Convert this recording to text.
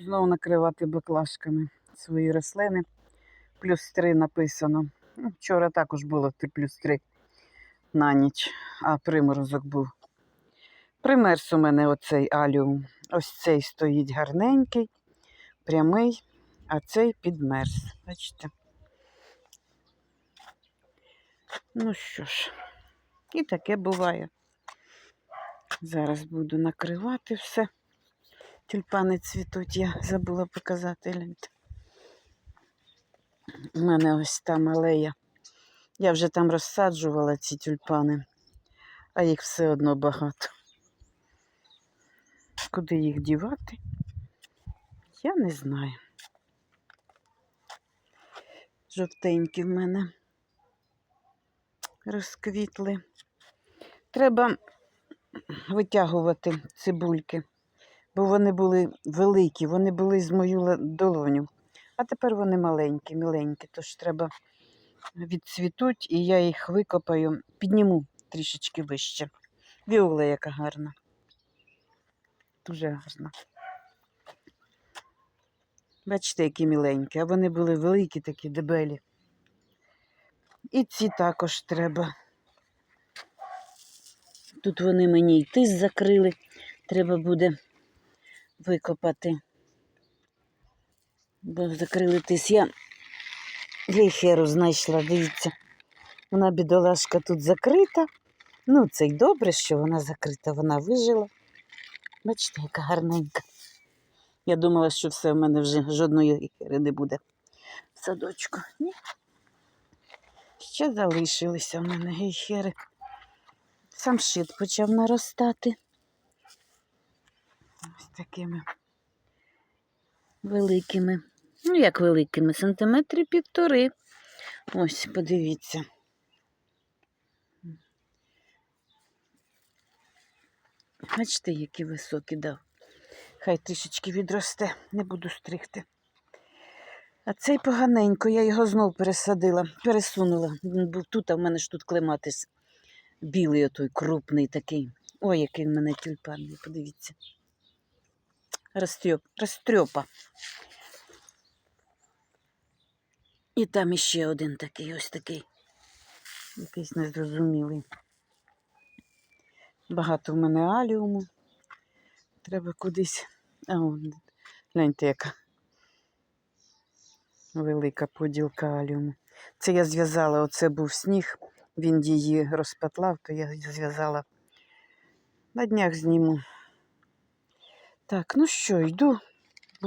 Знову накривати баклажками свої рослини. Плюс 3 написано. Ну, Вчора також було плюс 3 на ніч, а приморозок був. Примерз у мене оцей аліум. Ось цей стоїть гарненький, прямий, а цей підмерз. Бачите? Ну що ж, і таке буває. Зараз буду накривати все. Тюльпани цвітуть, я забула показати. гляньте. У мене ось там алея. Я вже там розсаджувала ці тюльпани, а їх все одно багато. Куди їх дівати? Я не знаю. Жовтенькі в мене розквітли. Треба витягувати цибульки, бо вони були великі, вони були з мою долоню. А тепер вони маленькі, міленькі, тож треба відцвітуть, і я їх викопаю, підніму трішечки вище. Віола яка гарна. Дуже гарна. Бачите, які міленькі, а вони були великі, такі дебелі. І ці також треба. Тут вони мені й тис закрили. Треба буде викопати. Бо закрили тис. Я гейхеру знайшла, дивіться. Вона бідолашка тут закрита. Ну, це й добре, що вона закрита, вона вижила. Бачите, яка гарненька. Я думала, що все в мене вже жодної гейхери не буде в садочку. Ні. Ще залишилися в мене гейхери. Сам шит почав наростати. Ось такими великими. Ну, як великими, сантиметрів півтори. Ось, подивіться. Бачите, які високі дав. Хай трішечки відросте, не буду стригти. А цей поганенько, я його знов пересадила, пересунула. Він був тут, а в мене ж тут клематис. Білий отой крупний такий. Ой, який в мене тюльпан, подивіться. Розтрьоп, розтрьопа. І там іще один такий, ось такий. Якийсь незрозумілий. Багато в мене аліуму. Треба кудись. А, гляньте, яка велика поділка аліуму. Це я зв'язала, оце був сніг, він її розпатлав, то я зв'язала. На днях зніму. Так, ну що, йду